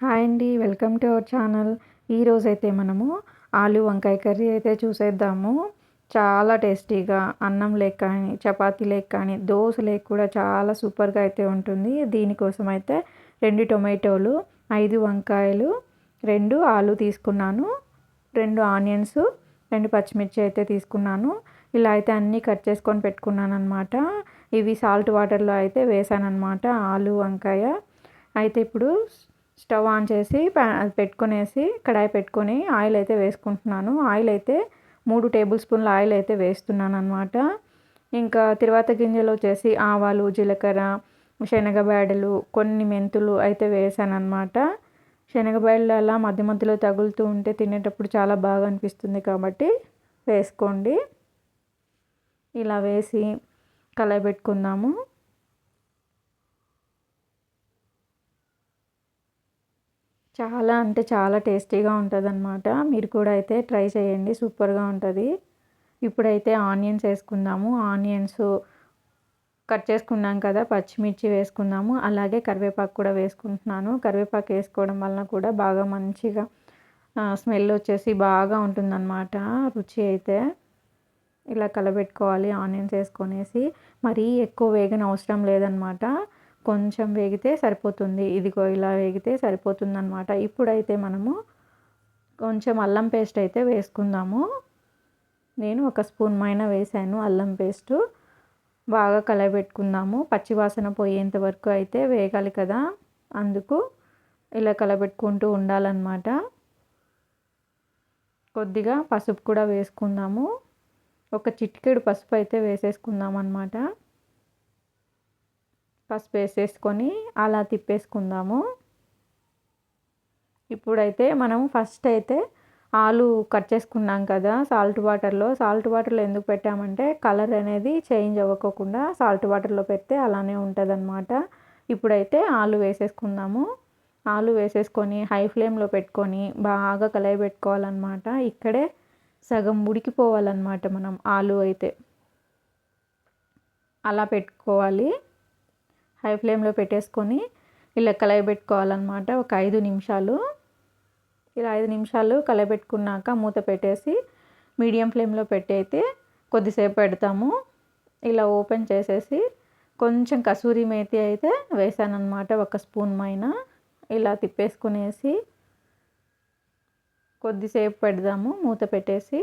Hi అండి welcome to our channel. ఈరోజైతే మనము ఆలు వంకాయ కర్రీ అయితే చూసేద్దాము. చాలా టేస్టీగా అన్నం లేక కానీ చపాతీ లేక కానీ దోశ లేక కూడా చాలా సూపర్గా అయితే ఉంటుంది. దీనికోసం అయితే రెండు టొమాటోలు ఐదు వంకాయలు రెండు ఆలు తీసుకున్నాను రెండు ఆనియన్స్ రెండు పచ్చిమిర్చి అయితే తీసుకున్నాను. ఇలా అయితే అన్నీ కట్ చేసుకొని పెట్టుకున్నాను అనమాట ఇవి సాల్ట్ వాటర్లో అయితే వేసాను అనమాట ఆలు వంకాయ. అయితే ఇప్పుడు స్టవ్ ఆన్ చేసి అది పెట్టుకునేసి కడాయి పెట్టుకొని ఆయిల్ అయితే వేసుకుంటున్నాను. ఆయిల్ అయితే మూడు టేబుల్ స్పూన్ల ఆయిల్ అయితే వేస్తున్నాను అనమాట ఇంకా తిరువాత గింజలు వచ్చేసి ఆవాలు జీలకర్ర శనగబేడలు కొన్ని మెంతులు అయితే వేసాను అనమాట శనగబేడలు అలా మధ్య మధ్యలో తగులుతూ ఉంటే తినేటప్పుడు చాలా బాగా అనిపిస్తుంది కాబట్టి వేసుకోండి. ఇలా వేసి కలయబెట్టుకుందాము చాలా అంటే చాలా టేస్టీగా ఉంటుంది అనమాట మీరు కూడా అయితే ట్రై చేయండి సూపర్గా ఉంటుంది. ఇప్పుడైతే ఆనియన్స్ వేసుకుందాము. ఆనియన్స్ కట్ చేసుకున్నాం కదా పచ్చిమిర్చి వేసుకుందాము. అలాగే కరివేపాకు కూడా వేసుకుంటున్నాను. కరివేపాకు వేసుకోవడం వలన కూడా బాగా మంచిగా స్మెల్ వచ్చేసి బాగా ఉంటుందన్నమాట. రుచి అయితే ఇలా కలబెట్టుకోవాలి ఆనియన్స్ వేసుకొనేసి. మరీ ఎక్కువ వేగన అవసరం లేదనమాట కొంచెం వేగితే సరిపోతుంది. ఇదిగో ఇలా వేగితే సరిపోతుంది అనమాట ఇప్పుడైతే మనము కొంచెం అల్లం పేస్ట్ అయితే వేసుకుందాము. నేను ఒక స్పూన్ మైన వేసాను అల్లం పేస్ట్. బాగా కలబెట్టుకుందాము. పచ్చివాసన పోయేంత వరకు అయితే వేగాలి కదా. అందుకు ఇలా కలబెట్టుకుంటూ ఉండాలన్నమాట. కొద్దిగా పసుపు కూడా వేసుకుందాము. ఒక చిటికెడు పసుపు అయితే వేసేసుకుందాం అనమాట పసుపు వేసేసుకొని అలా తిప్పేసుకుందాము. ఇప్పుడైతే మనం ఫస్ట్ అయితే ఆలు కట్ చేసుకున్నాం కదా సాల్ట్ వాటర్లో. సాల్ట్ వాటర్లో ఎందుకు పెట్టామంటే కలర్ అనేది చేంజ్ అవ్వకోకుండా సాల్ట్ వాటర్లో పెడితే అలానే ఉంటుంది ఇప్పుడైతే ఆలు వేసేసుకుందాము. ఆలు వేసేసుకొని హై ఫ్లేమ్లో పెట్టుకొని బాగా కలయి పెట్టుకోవాలన్నమాట. ఇక్కడే సగం ఉడికిపోవాలన్నమాట మనం ఆలు అయితే. అలా పెట్టుకోవాలి. హై ఫ్లేమ్లో పెట్టేసుకొని ఇలా కలయి పెట్టుకోవాలన్నమాట ఒక ఐదు నిమిషాలు. ఇలా ఐదు నిమిషాలు కలబెట్టుకున్నాక మూత పెట్టేసి మీడియం ఫ్లేమ్లో పెట్టయితే కొద్దిసేపు పెడతాము. ఇలా ఓపెన్ చేసేసి కొంచెం కసూరి మేతి అయితే వేసానన్నమాట ఒక స్పూన్ పైన ఇలా తిప్పేసుకునేసి కొద్దిసేపు పెడదాము మూత పెట్టేసి.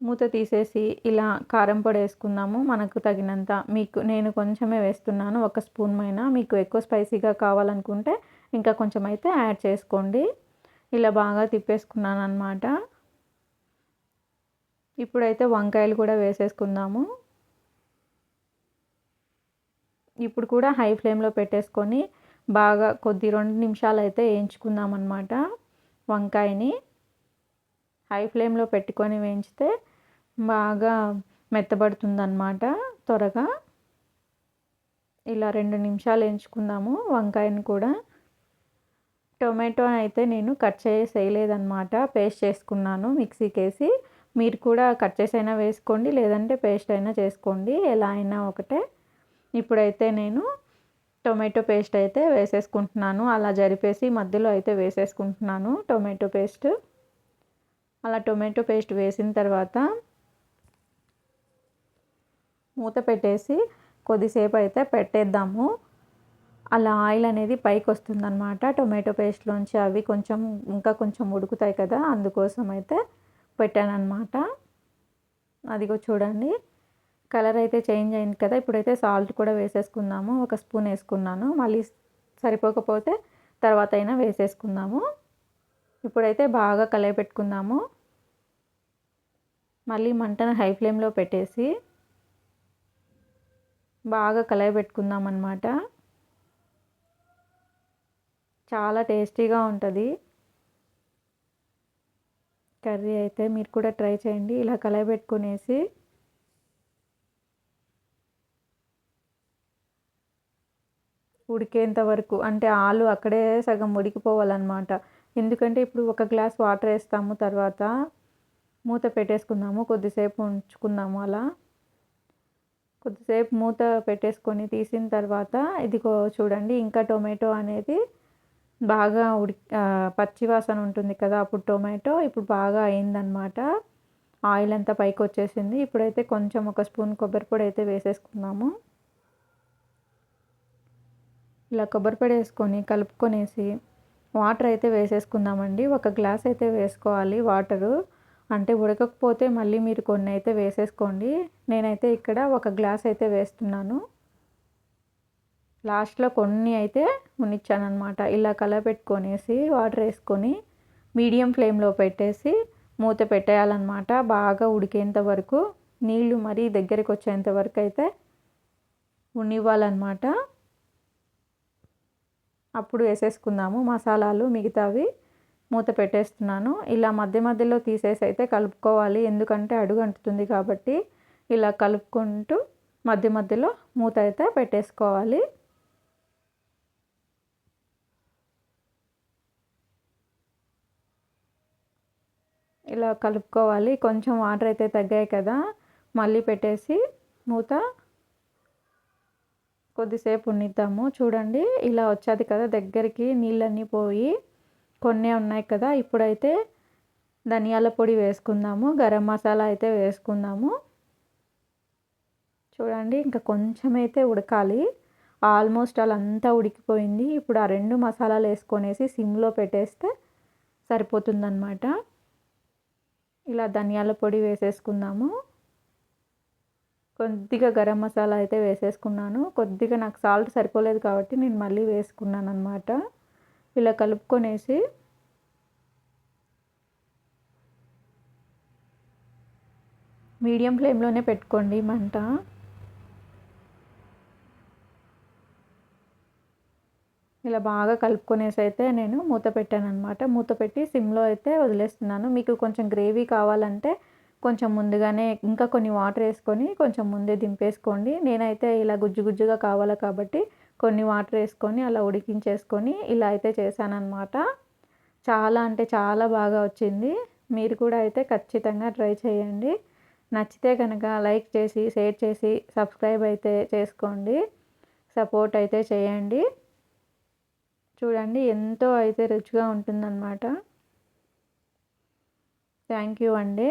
మూత తీసేసి ఇలా కారం పొడి వేసుకుందాము మనకు తగినంత మీకు నేను కొంచెమే వేస్తున్నాను. ఒక స్పూన్ పైన మీకు ఎక్కువ స్పైసీగా కావాలనుకుంటే ఇంకా కొంచెం అయితే యాడ్ చేసుకోండి. ఇలా బాగా తిప్పేసుకున్నాను అనమాట ఇప్పుడైతే వంకాయలు కూడా వేసేసుకుందాము. ఇప్పుడు కూడా హై ఫ్లేమ్లో పెట్టేసుకొని బాగా కొద్ది రెండు నిమిషాలు అయితే వేయించుకుందాం అనమాట వంకాయని. హై ఫ్లేమ్లో పెట్టుకొని వేయించితే బాగా మెత్తబడుతుంది అనమాట త్వరగా. ఇలా రెండు నిమిషాలు వేయించుకుందాము వంకాయని కూడా. టొమాటో అయితే నేను కట్ చేసి వేయలేదన్నమాట పేస్ట్ చేసుకున్నాను మిక్సీకి వేసి మీరు కూడా కట్ చేసి అయినా వేసుకోండి లేదంటే పేస్ట్ అయినా చేసుకోండి ఎలా అయినా ఒకటే. ఇప్పుడైతే నేను టొమాటో పేస్ట్ అయితే వేసేసుకుంటున్నాను అలా జరిపేసి మధ్యలో అయితే వేసేసుకుంటున్నాను టొమాటో పేస్ట్. అలా టొమాటో పేస్ట్ వేసిన తర్వాత మూత పెట్టేసి కొద్దిసేపు అయితే పెట్టేద్దాము. అలా ఆయిల్ అనేది పైకి వస్తుందన్నమాట టొమాటో పేస్ట్లోంచి. అవి కొంచెం ఇంకా కొంచెం ఉడుకుతాయి కదా అందుకోసం అయితే పెట్టానమాట అదిగో చూడండి కలర్ అయితే చేంజ్ అయింది కదా ఇప్పుడైతే సాల్ట్ కూడా వేసేసుకుందాము. ఒక స్పూన్ వేసుకున్నాను. మళ్ళీ సరిపోకపోతే తర్వాత అయినా వేసేసుకుందాము. ఇప్పుడైతే బాగా కలయి పెట్టుకుందాము. మళ్ళీ మంటను హై ఫ్లేమ్లో పెట్టేసి బాగా కలయి పెట్టుకుందాం అనమాట చాలా టేస్టీగా ఉంటుంది. కర్రీ అయితే మీరు కూడా ట్రై చేయండి. ఇలా కలయబెట్టుకునేసి ఉడికేంత వరకు అంటే ఆలు అక్కడే సగం ఉడికిపోవాలన్నమాట. ఎందుకంటే ఇప్పుడు ఒక గ్లాస్ వాటర్ వేస్తాము తర్వాత మూత పెట్టేసుకుందాము కొద్దిసేపు ఉంచుకుందాము అలా. కొద్దిసేపు మూత పెట్టేసుకొని తీసిన తర్వాత ఇదిగో చూడండి ఇంకా టొమాటో అనేది బాగా ఉడి పచ్చివాసన ఉంటుంది కదా అప్పుడు టొమాటో ఇప్పుడు బాగా అయిందనమాట ఆయిల్ అంతా పైకి వచ్చేసింది. ఇప్పుడైతే కొంచెం ఒక స్పూన్ కొబ్బరి పొడి అయితే వేసేసుకున్నాము ఇలా కొబ్బరి పొడి వేసుకొని కలుపుకొనేసి వాటర్ అయితే వేసేసుకుందామండి. ఒక గ్లాస్ అయితే వేసుకోవాలి వాటరు. అంటే ఉడకకపోతే మళ్ళీ మీరు కొన్ని అయితే వేసేసుకోండి. నేనైతే ఇక్కడ ఒక గ్లాస్ అయితే వేస్తున్నాను. లాస్ట్లో కొన్ని అయితే అనమాట ఇలా కలపెట్టుకొనేసి వాటర్ వేసుకొని మీడియం ఫ్లేమ్లో పెట్టేసి మూత పెట్టేయాలన్నమాట. బాగా ఉడికేంత వరకు నీళ్ళు మరీ దగ్గరికి వచ్చేంత వరకు అయితే ఉనివ్వాలన్నమాట అప్పుడు వేసేసుకుందాము. మసాలాలు మిగతావి మూత పెట్టేస్తున్నాను. ఇలా మధ్య మధ్యలో తీసేసి అయితే కలుపుకోవాలి. ఎందుకంటే అడుగు అంటుతుంది కాబట్టి ఇలా కలుపుకుంటూ మధ్య మధ్యలో మూత అయితే పెట్టేసుకోవాలి. ఇలా కలుపుకోవాలి. కొంచెం వాటర్ అయితే తగ్గాయి కదా. మళ్ళీ పెట్టేసి మూత కొద్దిసేపు ఉండిద్దాము చూడండి ఇలా వచ్చేది కదా దగ్గరికి నీళ్ళన్నీ పోయి కొన్ని ఉన్నాయి కదా. ఇప్పుడైతే ధనియాల పొడి వేసుకుందాము గరం మసాలా అయితే వేసుకుందాము. చూడండి ఇంకా కొంచెం అయితే ఉడకాలి. ఆల్మోస్ట్ అంతా ఉడికిపోయింది. ఇప్పుడు ఆ రెండు మసాలాలు వేసుకొనేసి సిమ్లో పెట్టేస్తే సరిపోతుందన్నమాట. ఇలా ధనియాల పొడి వేసేసుకుందాము. కొద్దిగా గరం మసాలా అయితే వేసేసుకున్నాను. కొద్దిగా నాకు సాల్ట్ సరిపోలేదు కాబట్టి నేను మళ్ళీ వేసుకున్నాను అనమాట ఇలా కలుపుకొనేసి మీడియం ఫ్లేమ్లోనే పెట్టుకోండి మంట. ఇలా బాగా కలుపుకొనేసి అయితే నేను మూత పెట్టాను అనమాట మూత పెట్టి సిమ్లో అయితే వదిలేస్తున్నాను. మీకు కొంచెం గ్రేవీ కావాలంటే కొంచెం ముందుగానే ఇంకా కొన్ని వాటర్ వేసుకొని కొంచెం ముందే దింపేసుకోండి. నేనైతే ఇలా గుజ్జు గుజ్జుగా కావాలి కాబట్టి కొన్ని వాటర్ వేసుకొని అలా ఉడికించేసుకొని ఇలా అయితే చేశానన్నమాట. చాలా అంటే చాలా బాగా వచ్చింది. మీరు కూడా అయితే ఖచ్చితంగా ట్రై చేయండి. నచ్చితే కనుక లైక్ చేసి షేర్ చేసి సబ్స్క్రైబ్ అయితే చేసుకోండి. సపోర్ట్ అయితే చేయండి. చూడండి ఎంతో అయితే రుచిగా ఉంటుందన్నమాట. థ్యాంక్ యూ అండి.